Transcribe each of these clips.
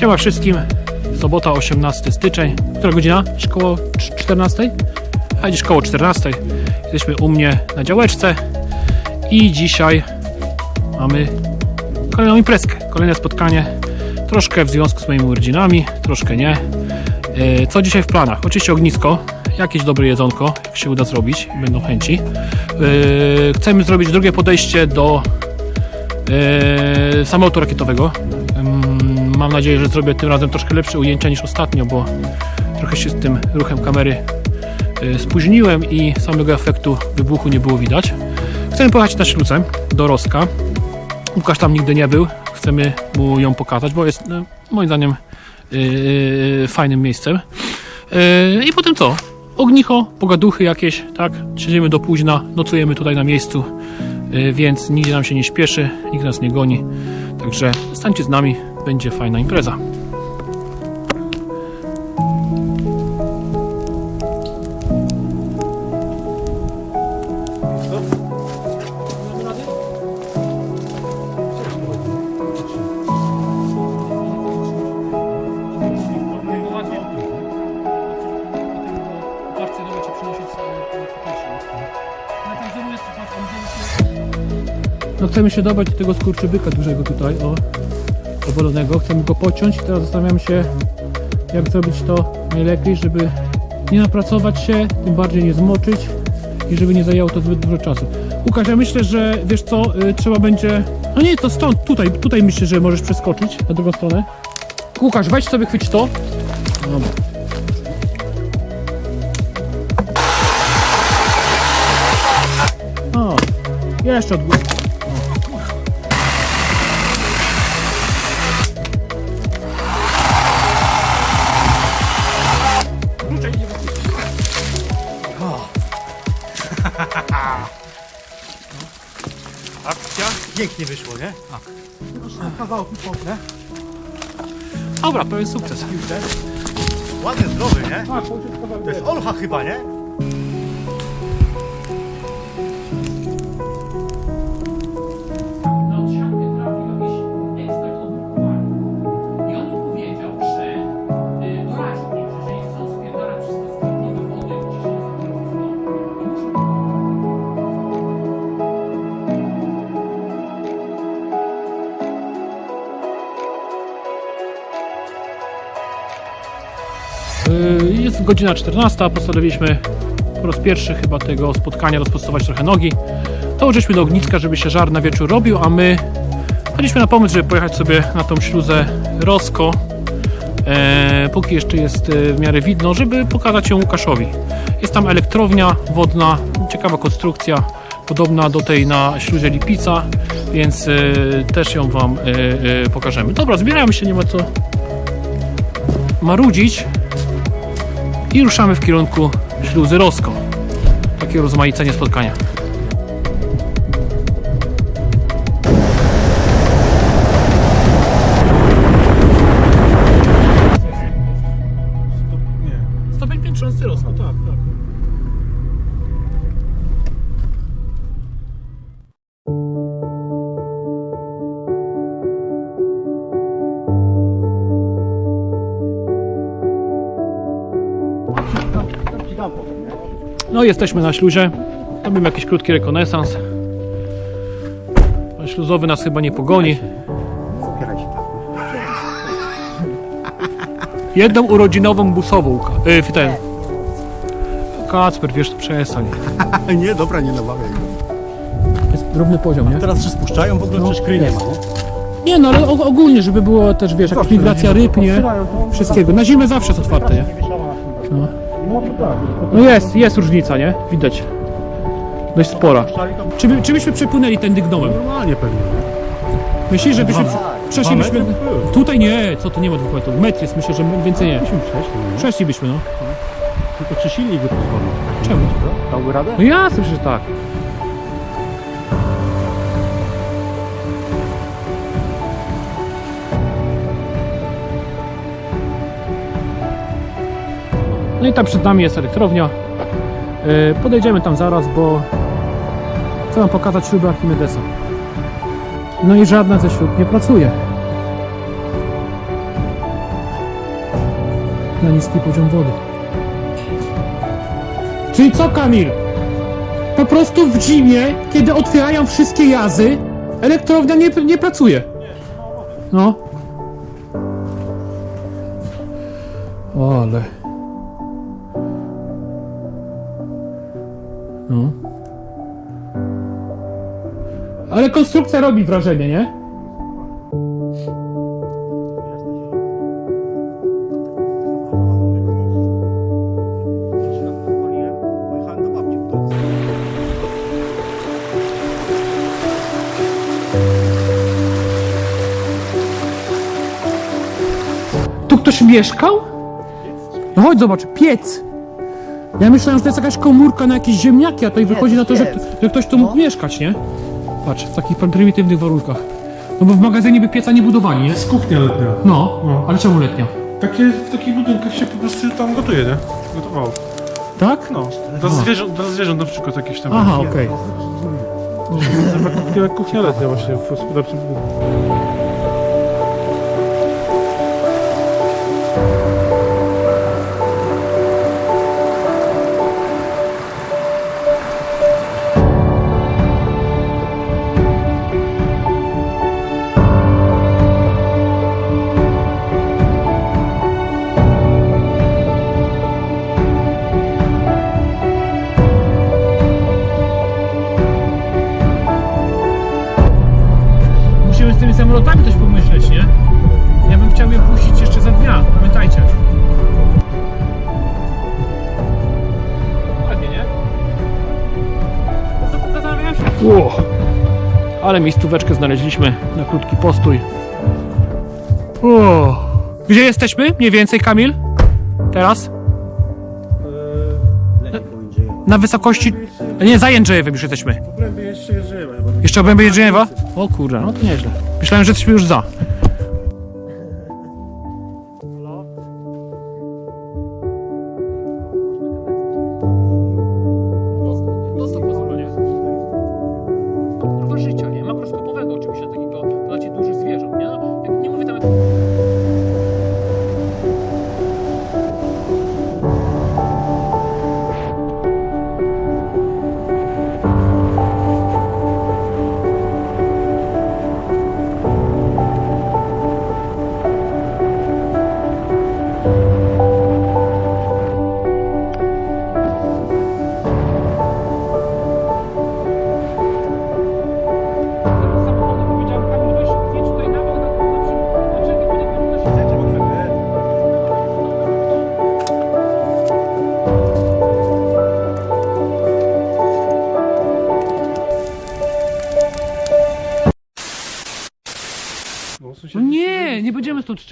Siema wszystkim. Sobota 18 styczeń. Która godzina? Koło 14? A gdzieś koło 14. Jesteśmy u mnie na działeczce i dzisiaj mamy kolejną imprezkę, kolejne spotkanie. Troszkę w związku z moimi urodzinami, troszkę nie. E, Co dzisiaj w planach? Oczywiście ognisko, jakieś dobre jedzonko, jak się uda zrobić, będą chęci. E, Chcemy zrobić drugie podejście do e, samolotu rakietowego. Mam nadzieję, że zrobię tym razem troszkę lepsze ujęcia niż ostatnio, bo trochę się z tym ruchem kamery e, spóźniłem i samego efektu wybuchu nie było widać. Chcemy pojechać na śluzę do Roska. Łukasz tam nigdy nie był. Chcemy mu ją pokazać, bo jest no, moim zdaniem yy, fajnym miejscem. Yy, I potem co? Ognicho, pogaduchy jakieś, tak? Siedzimy do późna, nocujemy tutaj na miejscu, yy, więc nigdzie nam się nie śpieszy, nikt nas nie goni. Także stańcie z nami, będzie fajna impreza. No chcemy się dobrać do tego skurczybyka dużego tutaj, o, obalonego. Chcemy go pociąć i teraz zastanawiam się, jak zrobić to najlepiej, żeby nie napracować się, tym bardziej nie zmoczyć i żeby nie zajęło to zbyt dużo czasu. Łukasz, ja myślę, że wiesz co, y, trzeba będzie... No nie, to stąd, tutaj, tutaj myślę, że możesz przeskoczyć na drugą stronę. Łukasz, weź sobie chwyć to. O, jeszcze od góry. Pięknie wyszło, nie? Tak. Kawałki potne. Dobra, pełen sukces. Ładny, zdrowy, nie? Tak, To jest olcha chyba, nie? Godzina 14, postanowiliśmy po raz pierwszy chyba tego spotkania rozprostować trochę nogi. To żeśmy do ogniska, żeby się żar na wieczór robił, a my wpadliśmy na pomysł, żeby pojechać sobie na tą śluzę Rosko, e, póki jeszcze jest e, w miarę widno, żeby pokazać ją Łukaszowi. Jest tam elektrownia wodna, ciekawa konstrukcja, podobna do tej na śluzie Lipica, więc e, też ją Wam e, e, pokażemy. Dobra, zbieramy się, nie ma co marudzić i ruszamy w kierunku śluzy Rosko. Takie rozmaicenie spotkania. Potem, nie? No jesteśmy na śluzie. Robimy jakiś krótki rekonesans. Pan śluzowy nas chyba nie pogoni. Się. Jedną urodzinową busową. Ka- Yy, ten. Kacper, wiesz, przestań. Nie, dobra, nie nabawiaj go. Jest równy poziom, nie? Teraz się spuszczają, w ogóle No, przecież kry nie ma, nie? Nie no, ale ogólnie, żeby było też, wiesz, jakaś wibracja ryb, nie? Wszystkiego. Na zimę zawsze jest otwarte, nie? No. Jest, jest różnica, nie? Widać. Dość spora. Czy, by, czy byśmy przepłynęli tędy gnomem? normalnie pewnie. Myślisz, że byśmy przeszlibyśmy... Tutaj nie, co to nie ma dwóch metrów. Metr jest, myślę, że więcej nie. Myśmy przeszli, nie? Przeszlibyśmy, no. Tylko czy silnik by pozwolił? Czemu? Dałby radę? No jasne, że tak. No i tam przed nami jest elektrownia. Yy, Podejdziemy tam zaraz, bo chcę wam pokazać śruby Archimedesa. No i żadna ze śrub nie pracuje. na niski poziom wody. Czyli co, Kamil? Po prostu w zimie, kiedy otwierają wszystkie jazy, elektrownia nie, nie pracuje. No. Ale... Konstrukcja robi wrażenie, nie? Tu ktoś mieszkał? No chodź zobacz, piec. Ja myślałem, że to jest jakaś komórka na jakieś ziemniaki, a to i wychodzi na to, że, że ktoś tu mógł mieszkać, nie? Patrz, w takich prymitywnych warunkach. No bo w magazynie by pieca nie budowali, nie? Jest kuchnia letnia. No, No. ale czemu letnia? Takie, w takich budynkach się po prostu tam gotuje, nie? Gotowało. Tak? No. Dla zwierząt, dla zwierząt na przykład jakieś tam. Aha, okej. Kuchnia, kuchnia letnia właśnie w gospodarczym budynku. Samolotami coś pomyśleć, nie? Ja bym chciał je puścić jeszcze za dnia, pamiętajcie. Ładnie, nie? Zastanawiałem się... Ło. Ale miejscóweczkę znaleźliśmy na krótki postój. Gdzie jesteśmy? Mniej więcej, Kamil? Teraz? Jędrzeju. Na wysokości... Nie, za Jędrzejewem już jesteśmy. Obrębie jeszcze Jerzejewa chyba. Jeszcze obrębie Jędrzejewa? O kurde, no to nieźle. Myślałem, że jesteśmy już za.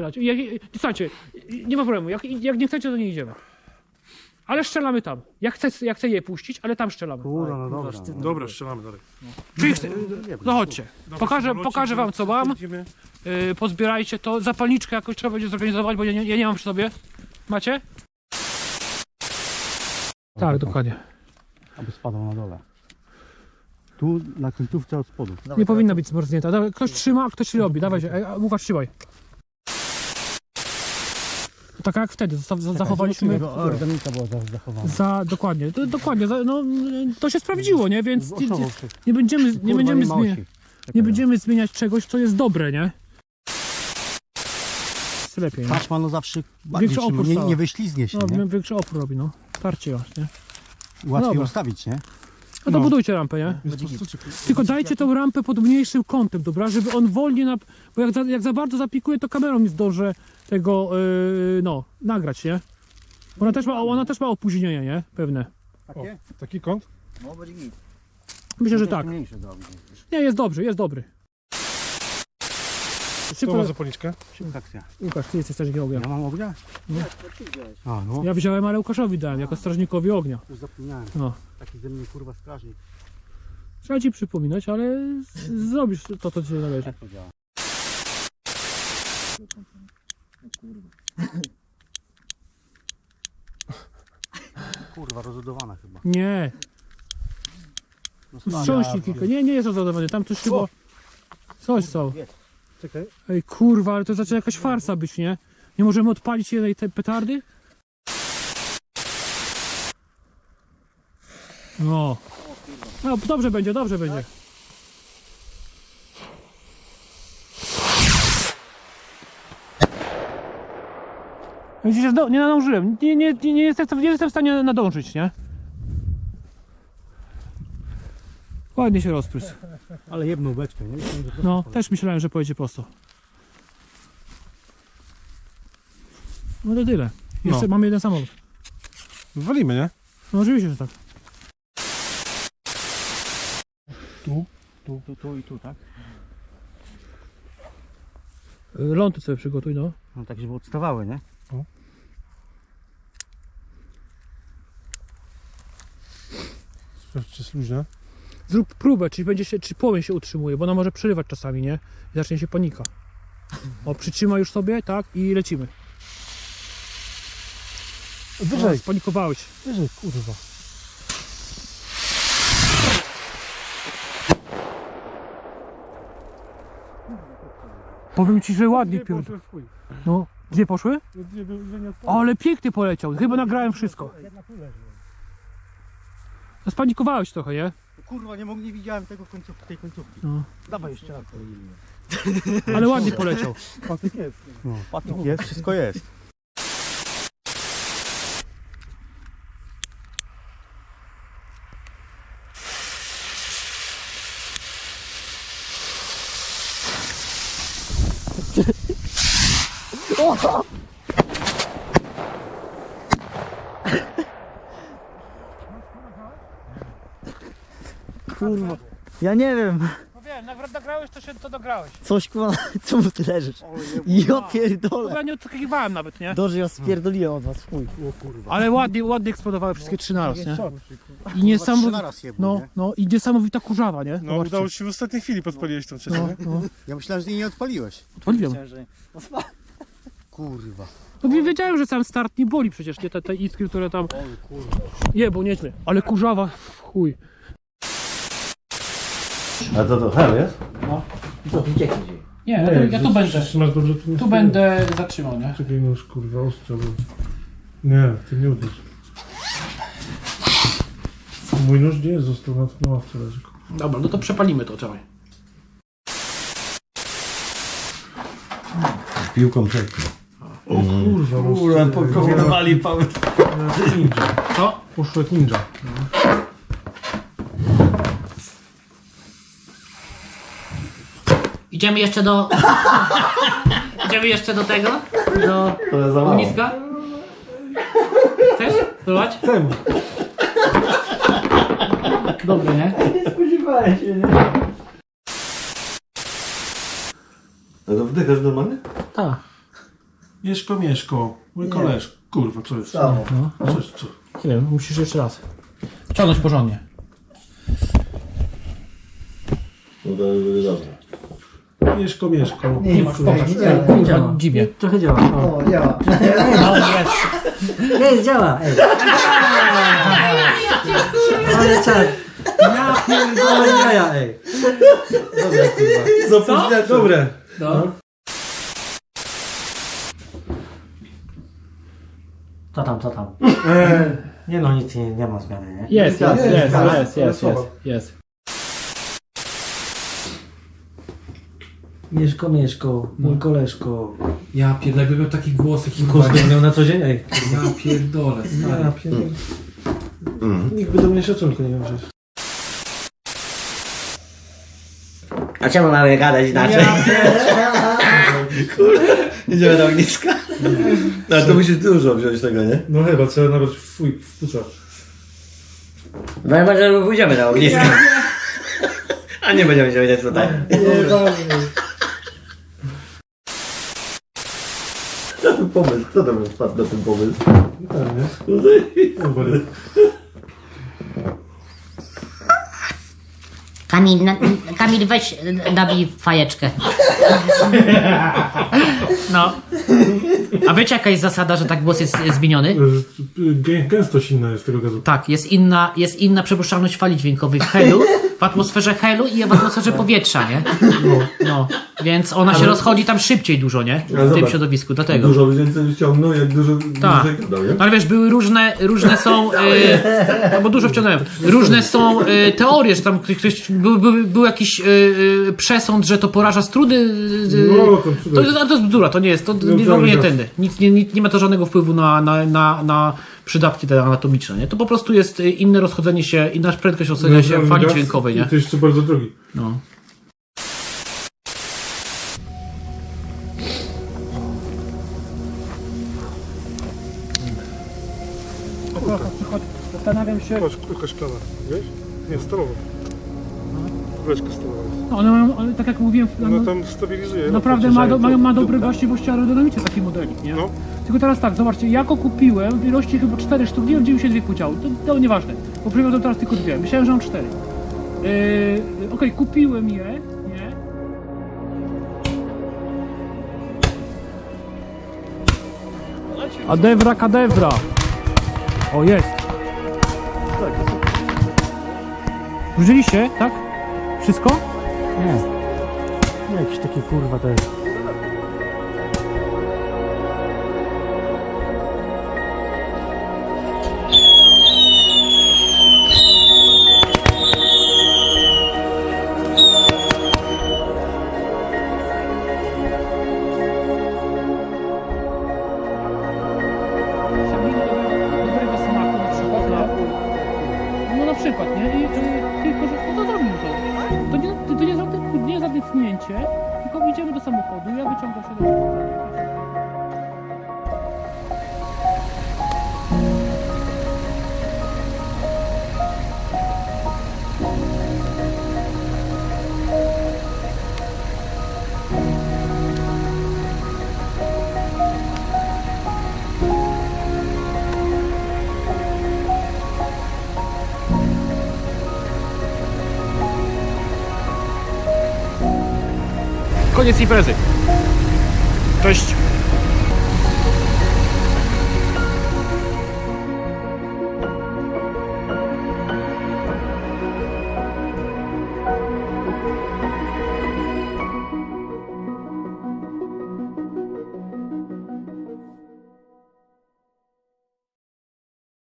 Strzelać. Jak, słuchajcie, nie ma problemu. Jak, jak nie chcecie, to nie idziemy. Ale strzelamy tam. Ja chcę, ja chcę je puścić, ale tam strzelamy. Kurwa, no dobra. Dobra, strzelamy dalej. Czyli chce, no chodźcie. Pokażę, pokażę wam co mam. Yy, pozbierajcie to. Zapalniczkę jakoś trzeba będzie zorganizować, bo ja nie, ja nie mam przy sobie. Macie? Tak, dokładnie. Aby spadał na dole. Tu na końcówce od spodu. Nie powinna być zmarznięta. Dawaj, Ktoś trzyma, a ktoś robi. Dawajcie, Ej, a, Łukasz, trzymaj. Tak jak wtedy, zosta- za- zachowaliśmy... Organika była za- zachowana. Za, dokładnie, to, dokładnie, za, no, to się sprawdziło, nie? Więc nie, nie, się. nie będziemy, nie będziemy, zmienia, nie będziemy zmieniać czegoś, co jest dobre, nie? Jest lepiej, nie? No zawsze Większy opór nie, nie wyślizgnie się, No, nie? większy opór robi, no. Tarcie masz, nie? Łatwiej dobra. ustawić, nie? No to budujcie rampę, nie? Tylko dajcie tą rampę pod mniejszym kątem, dobra? Żeby on wolniej, na... bo jak za, jak za bardzo zapikuje, to kamerą nie zdążę tego, yy, no, nagrać, nie? Bo Ona też ma, ona też ma opóźnienie, nie? Pewne. Takie? Taki kąt? No, będzie git. Myślę, że tak. Mniejsze zrobić. Nie, jest dobrze, jest dobry. Co Szybko, ma zapalniczkę? Szybkakcja. Łukasz, ty jesteś strażnikiem ognia. Ja mam ognia? No. A, no. Ja wziąłem, ale Łukaszowi dałem, jako strażnikowi ognia. Już zapomniałem. No. Taki ze mnie kurwa strażnik. Trzeba ci przypominać, ale z- zrobisz to, co ci się należy. Jak to działa? Kurwa, rozładowana chyba. Nie, No, wstrząśnij kilka. Nie, nie jest rozładowany, tam coś chyba... Coś są. Czekaj. Ej, kurwa, ale to zaczyna jakaś farsa być, nie? Nie możemy odpalić jednej tej petardy? No. No, dobrze będzie, dobrze będzie. Widzicie, do- nie nadążyłem. Nie, nie, nie, jestem, nie jestem w stanie nadążyć, nie? Ładnie się rozprysł. Ale jedną beczkę, nie? No, też myślałem, że pojedzie prosto. No to tyle. Jeszcze No. mamy jeden samochód. Walimy, nie? No oczywiście, że tak. Tu, tu, tu i tu, tak? Y, Lądy sobie przygotuj, no. No tak, żeby odstawały, nie? Sprawdź, czy jest luźne. Zrób próbę, czy będzie się, czy płomień się utrzymuje, bo ona może przerywać czasami, nie? I zacznie się panika. O, przytrzyma już sobie, tak? I lecimy. O, Wyżej, spanikowałeś. wyżej, kurwa. Powiem ci, że ładnie chuj. No, dwie poszły? Ale pięknie poleciał. Chyba nagrałem wszystko. No, spanikowałeś trochę, nie? Kurwa, nie, mogę, nie widziałem tego końcówki, tej końcówki. No. Dawaj jeszcze raz. Ale ładnie poleciał. Patyk jest. No, patyk jest, wszystko jest. Kurwa. Ja nie wiem, No wiem, nagrałeś, to się to dograłeś. coś kurwa, czemu ty leżysz? Ja pierdolę. Ja nie odskakiwałem nawet, nie? Dobrze, ja spierdoliłem od was, chuj. Ale ładnie, ładnie eksplodowały wszystkie trzy naraz, nie? I Trzy niesamowita, naraz no, nie? no, i niesamowita kurzawa, nie? No, udało ci się w ostatniej chwili podpaliłeś tą trzecią, No, nie? no, Ja myślałem, że jej nie odpaliłeś. odpaliłem. Kurwa. No nie wiedziałem, że sam start nie boli przecież, nie? Te, te iskry, które tam... Nie, bo nieźle. Ale kurzawa, w chuj. A to to hel jest? Nie, ja tu, ja tu będę. Trzymasz dobrze, tu nie Tu stoi. będę zatrzymał, nie? Czekaj, no już kurwa, ostro był. Nie, ty nie uderz. Mój nóż gdzie jest? Został na, na ławce leży. Dobra, no to przepalimy to, czekaj. Piłką czekam. O kurwa, no Kurwa, pokombinowali pały. jak ninja. Co? Poszło jak ninja. Idziemy jeszcze do. Idziemy jeszcze do tego? Do To jest za mało. ogniska? Chcesz spróbować? Chcę. Dobry, nie? A to wdychasz normalnie? Tak. Mieszko, Mieszko, mój koleż. Kurwa, co jest? Samo. Co jest, co? Nie wiem, musisz jeszcze raz. Ciągnąć porządnie. No to już będzie dobrze. Mieszko, Mieszko. Nie, Kurwa, pokaż, nie działa, nie działa. Dziwnie. Trochę działa. O, działa. No jest. Nie, działa, ej. Ale czad. Ja pierdolę jaja, ej. Dobra, kurwa. Zapomniałem. Dobre. No. Co tam, co tam? Nie no, nic nie, nie ma zmiany, nie? Jest, jest, jest, jest, jest, jest, jest, jest. jest. Mieszko, Mieszko, mój koleżko. Ja pierdolę, jakby miał taki głos, jaki Kurs miał na co dzień, ej. Ja pierdolę, stary. Ja pierdolę. Nikt by do mnie szacunku nie miał przecież. A czemu mamy gadać inaczej? Idziemy do ogniska. No ale to musisz dużo wziąć tego, nie? No chyba, trzeba nawet fuj, w puca. No i może pójdziemy na ognisko. A nie będziemy się wiedzieć co tak. Co pomysł? Kto to by wpadł na ten pomysł? Pewnie. No Dobry. Kamil, na, Kamil weź nabij fajeczkę. No. A wiecie jaka jest zasada, że tak głos jest zmieniony? Gę- Gęstość inna jest tego gazu. Tak, jest inna, jest inna przepuszczalność fali dźwiękowej w helu. W atmosferze helu i w atmosferze powietrza, nie? No, więc ona się Ale- rozchodzi tam szybciej dużo, nie? Ale W tym zobacz, środowisku, dlatego. Dużo więcej wyciągnął, jak dużo Tak. dłużej gadał, nie? No ale wiesz, były różne, różne są, e, no bo dużo wciągnąłem, różne są e, teorie, że tam ktoś, był, był, był jakiś e, e, przesąd, że to poraża strudy. E, No, to to, to, to jest bzdura, to nie jest, to No, nie, w ogóle nie tak. tędy. Nic, nie, nie, nie ma to żadnego wpływu na, na, na, na przydatki te anatomiczne, nie? To po prostu jest e, inne rozchodzenie się, inna prędkość rozchodzenia się fali dźwiękowej, nie? To jeszcze bardzo drogi. No. Zastanawiam się, Patrz, kulka szklana, wiesz? Nie, stalowa. Kuleczka stalowa. No, one mają, ale tak jak mówiłem, no, Ona tam stabilizuje. naprawdę no, ma, do, mają, ma dobre właściwości aerodynamiczne taki modelik, nie? No. Tylko teraz tak, zobaczcie, ja go kupiłem w ilości chyba 4 sztuk, nie wiem gdzie mi się dwie podziały, to, to nieważne, bo przywiozłem teraz tylko dwie, myślałem, że mam 4. Yy, Okej, kupiłem je, nie? Adewra kadewra! O, jest! Użyliście, tak? Wszystko? Nie. Jakieś takie kurwa te... dobrego Koniec imprezy. Cześć.